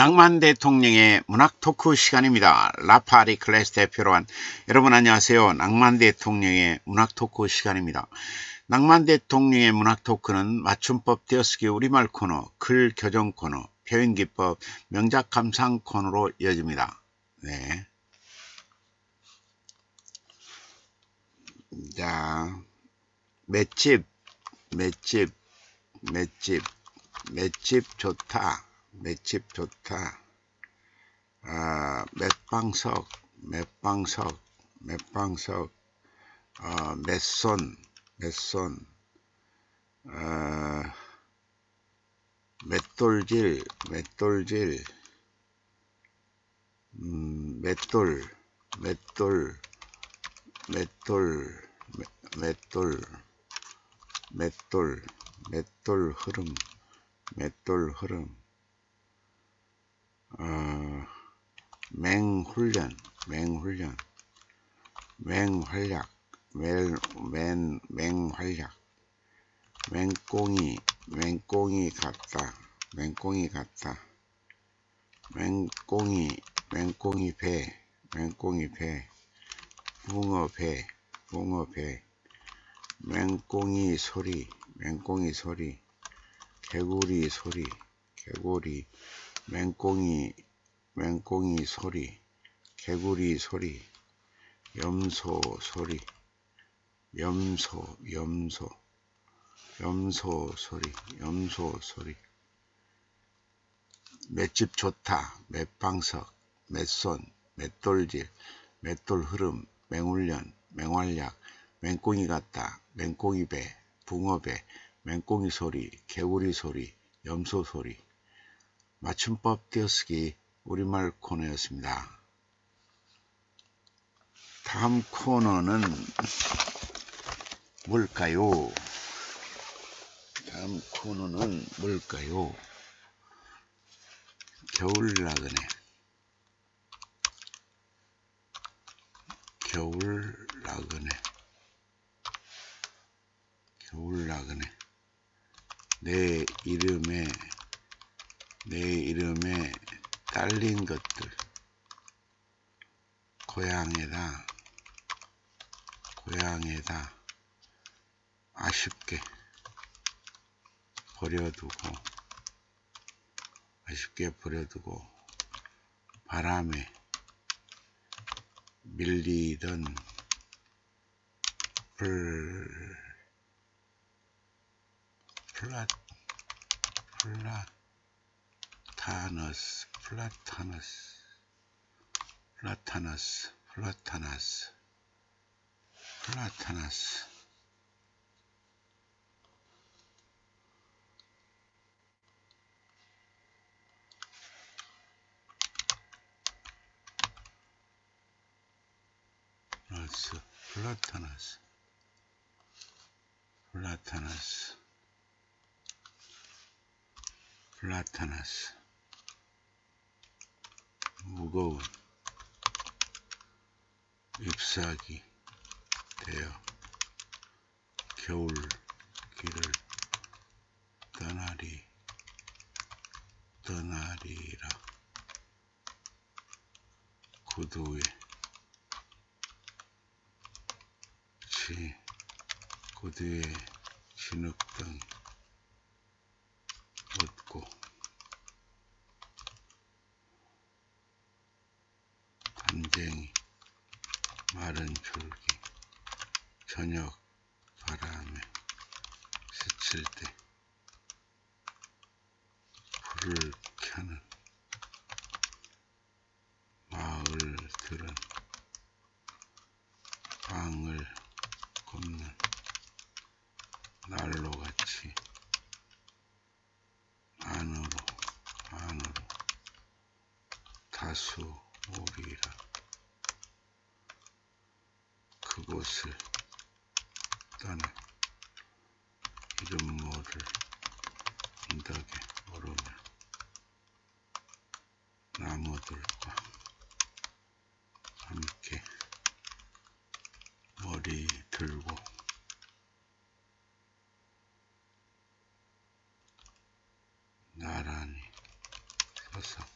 낭만 대통령의 문학 토크 시간입니다. 라파리 클래스 대표로 한 여러분 안녕하세요. 낭만 대통령의 문학 토크 시간입니다. 낭만 대통령의 문학 토크는 맞춤법 띄어쓰기 우리말 코너, 글 교정 코너, 표현 기법, 명작 감상 코너로 이어집니다. 네. 자, 맷집, 맷집, 맷집, 맷집 좋다. 맷집 좋다. 아, 맷방석, 맷방석, 맷방석, 어, 맷손, 맷손, 어, 맷돌질, 맷돌질, 음, 맷돌, 맷돌, 맷돌, 맷돌, 맷돌, 맷돌 흐름, 맷돌 흐름, 어, 맹훈련, 맹훈련, 맹활약, 맹, 맹, 맹활약, 맹꽁이, 맹꽁이 같다, 맹꽁이 같다, 맹꽁이, 맹꽁이 배, 맹꽁이 배, 붕어 배, 붕어 배, 맹꽁이 소리, 맹꽁이 소리, 개구리 소리, 개구리, 맹꽁이 맹꽁이 소리 개구리 소리 염소 소리 염소 염소 염소 소리 염소 소리. 맷집 좋다 맷방석 맷손 맷돌질 맷돌 흐름 맹훈련 맹활약 맹꽁이 같다 맹꽁이 배 붕어 배 맹꽁이 소리 개구리 소리 염소 소리 맞춤법 띄어쓰기 우리말 코너였습니다. 다음 코너는 뭘까요? 다음 코너는 뭘까요? 겨울 나그네 겨울 나그네 겨울 나그네 내 이름에 내 이름에 딸린 것들 고향에다 고향에다 아쉽게 버려두고 아쉽게 버려두고 바람에 밀리던 플 플라 플라 플라타너스, 플라타너스, 플라타너스, 플라타너스, 플라타너스. 플러스 플라타너스 플라타너스 플라타너스. 무거운 잎사귀 되어 겨울 길을 떠나리 떠나리라. 구두에 지 구두에 진흙 등 얻고 담쟁이, 마른 줄기, 저녁 바람에 스칠 때 불을 켜는 마을들은 방을 굽는 난로같이 안으로 안으로 다수 오리라. 그곳을 떠나 이름 모를 언덕에 오르며 나무들과 함께 머리 들고 나란히 서서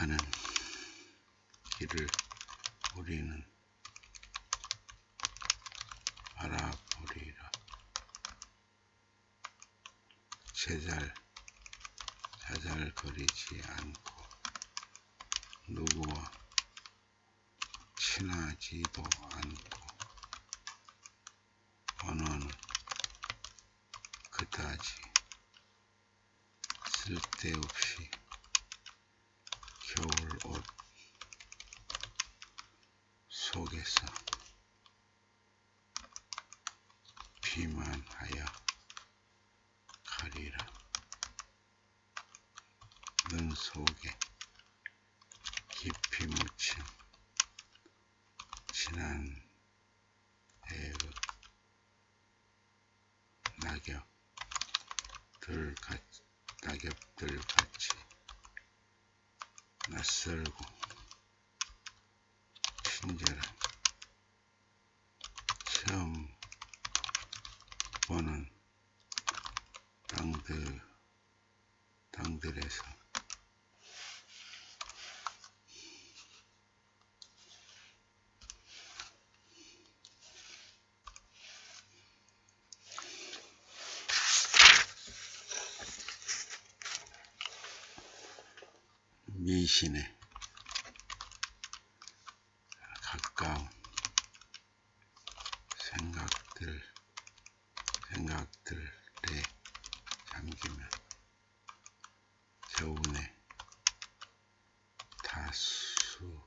가는 길을 우리는 알아보리라. 제잘 자잘거리지 않고 누구와 친하지도 않고 언어는 그다지 쓸데없이 겨울 옷 속에서 비만하여 가리라. 눈 속에 깊이 묻힌 진한 해의 낙엽들 같이, 낙엽들 같이 낯설고 친절한 처음 보는 땅들 땅들에서 미신에 가까운 생각들, 생각들에 잠기면 겨우내 다수,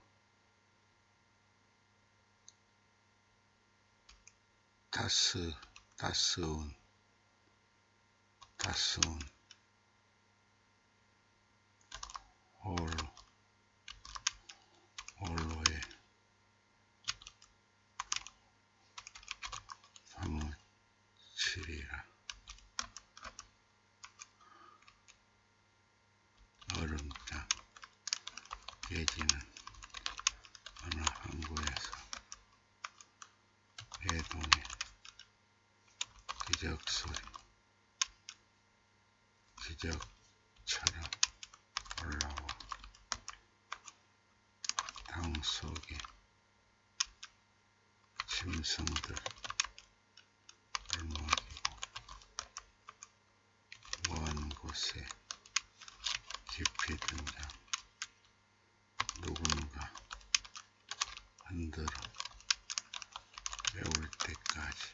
다스, 다스운, 다스운 홀로 홀로에 사무치리라 얼음장 깨지는 어느 항구에서 해동의 기적소리 기적처럼 올라와 땅 속에 짐승들을 먹이고 먼 곳에 깊이 등장 누군가 흔들어 외울 때까지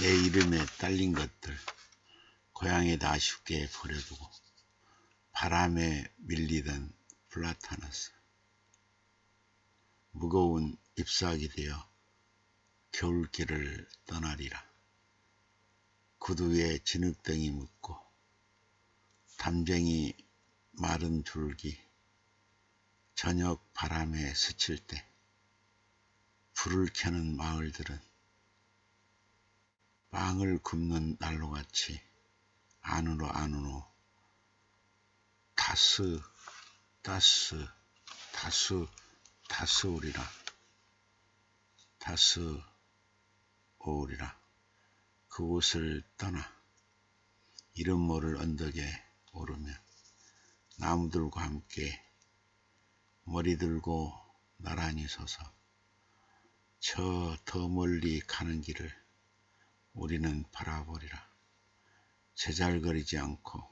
내 이름에 딸린 것들 고향에다 아쉽게 버려두고 바람에 밀리던 플라타너스. 무거운 잎사귀 되어 겨울길을 떠나리라. 구두 위에 진흙덩이 묻고 담쟁이 마른 줄기 저녁 바람에 스칠 때 불을 켜는 마을들은 빵을 굽는 난로같이 안으로 안으로 다스 다스 다스 다스 오리라. 다스 오리라. 그곳을 떠나 이름 모를 언덕에 오르면 나무들과 함께 머리 들고 나란히 서서 저 더 멀리 가는 길을 우리는 바라보리라. 제잘거리지 않고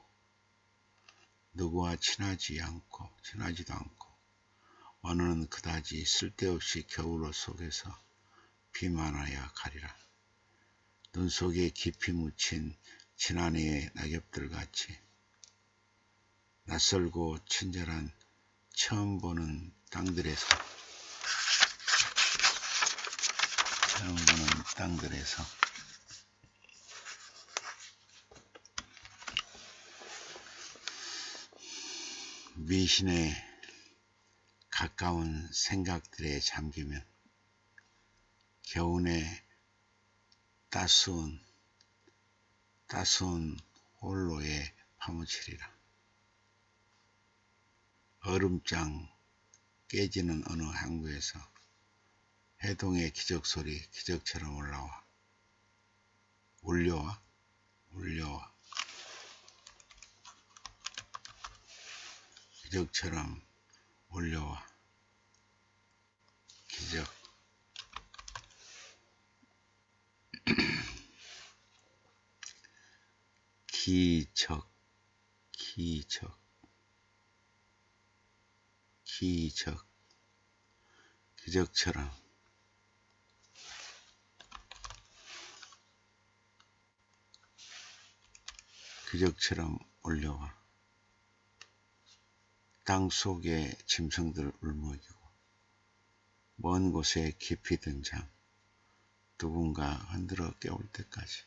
누구와 친하지 않고 친하지도 않고 어느는 그다지 쓸데없이 겨울 속에서 비만하여 가리라. 눈 속에 깊이 묻힌 지난해의 낙엽들 같이 낯설고 친절한 처음 보는 땅들에서 처음 보는 땅들에서 미신에 가까운 생각들에 잠기면 겨우내 따스운 따스운 홀로에 파묻히리라. 얼음장 깨지는 어느 항구에서 해동의 기적소리 기적처럼 올라와. 울려와? 울려와 기적처럼 올려와. 기적. 기적. 기적. 기적. 기적처럼. 기적처럼 올려와 땅 속에 짐승들 울먹이고 먼 곳에 깊이 든 잠 누군가 흔들어 깨울 때까지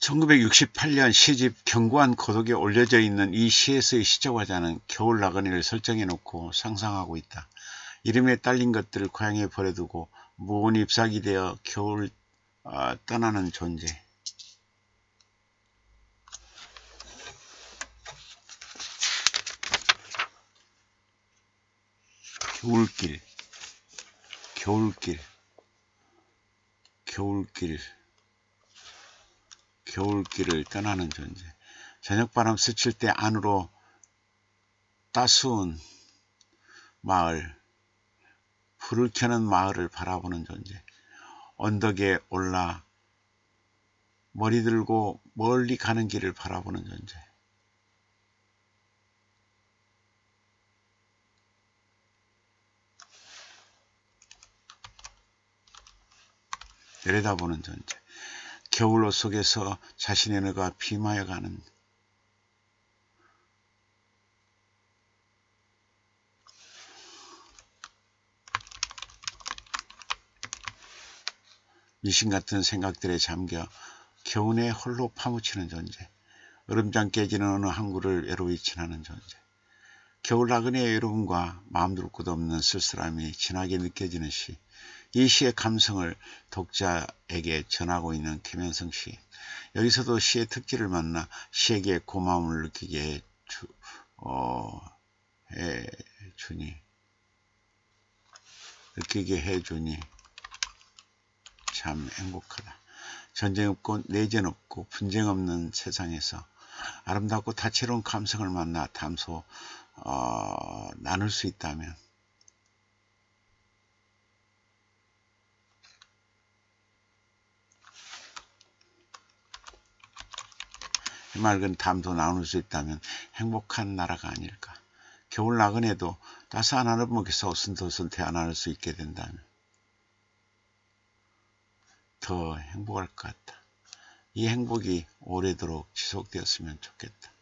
1968년 시집 경구한 고독에 올려져 있는 이 시에서의 시적화자는 겨울 나그네를 설정해 놓고 상상하고 있다. 이름에 딸린 것들을 고향에 버려두고 무거운 잎사귀 되어 겨울 어, 떠나는 존재. 겨울길, 겨울길, 겨울길, 겨울길을 떠나는 존재. 저녁바람 스칠 때 안으로 따스운 마을, 불을 켜는 마을을 바라보는 존재. 언덕에 올라 머리 들고 멀리 가는 길을 바라보는 존재. 내려다보는 존재. 겨울옷 속에서 자신의 너가 비마여 가는 미신 같은 생각들에 잠겨 겨우내 홀로 파묻히는 존재. 얼음장 깨지는 어느 항구를 외로이 지나는 존재. 겨울 나그네의 외로움과 마음둘 곳 없는 쓸쓸함이 진하게 느껴지는 시. 이 시의 감성을 독자에게 전하고 있는 김현성 시. 여기서도 시의 특질을 만나 시에게 고마움을 느끼게 해 주, 어, 해 주니. 느끼게 해 주니. 참 행복하다. 전쟁 없고 내전 없고 분쟁 없는 세상에서 아름답고 다채로운 감성을 만나 담소 어, 나눌 수 있다면 맑은 담도 나눌 수 있다면 행복한 나라가 아닐까. 겨울 나그네도 따스한 하늘 목에서 어순도순 태어날 수 있게 된다면 더 행복할 것 같다. 이 행복이 오래도록 지속되었으면 좋겠다.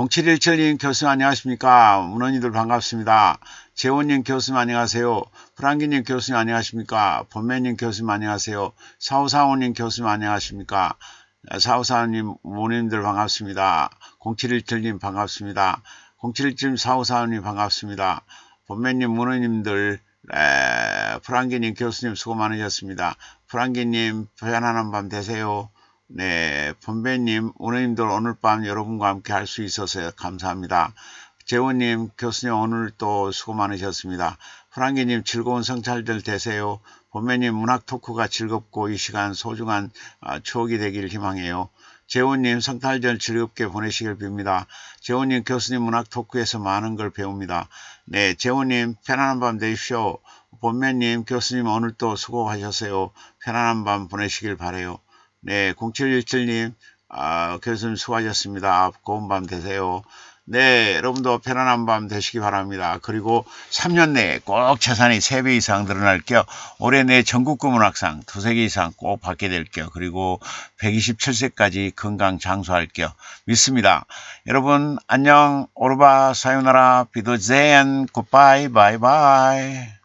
공칠일철님 교수님 안녕하십니까? 문원이들 반갑습니다. 재원님 교수님 안녕하세요. 프랑기님 교수님 안녕하십니까? 본매님 교수님 안녕하세요. 사우사오님 교수님 안녕하십니까? 사우사오님 모님들 반갑습니다. 0717님 반갑습니다. 0717님 사우사오님 반갑습니다. 본매님 문원님들 프랑기님 교수님 수고 많으셨습니다. 프랑기님 편안한 밤 되세요 네, 본배님, 오늘님들 오늘 밤 여러분과 함께 할 수 있어서 감사합니다. 재원님, 교수님 오늘 또 수고 많으셨습니다. 프랑기님 즐거운 성찰들 되세요. 본배님 문학 토크가 즐겁고 이 시간 소중한 아, 추억이 되길 희망해요. 재원님 성탈절 즐겁게 보내시길 빕니다. 재원님 교수님 문학 토크에서 많은 걸 배웁니다. 네, 재원님 편안한 밤 되십시오. 본매님 교수님 오늘 또 수고하셨어요. 편안한 밤 보내시길 바래요. 네, 0717님, 아, 교수님 수고하셨습니다. 고운 밤 되세요. 네, 여러분도 편안한 밤 되시기 바랍니다. 그리고 3년 내에 꼭 재산이 3배 이상 늘어날 겨 올해 내 전국구 문학상 두세 개 이상 꼭 받게 될겨 그리고 127세까지 건강 장수할 겨 믿습니다. 여러분 안녕 오르바 사요나라 비도제엔 굿바이 바이바이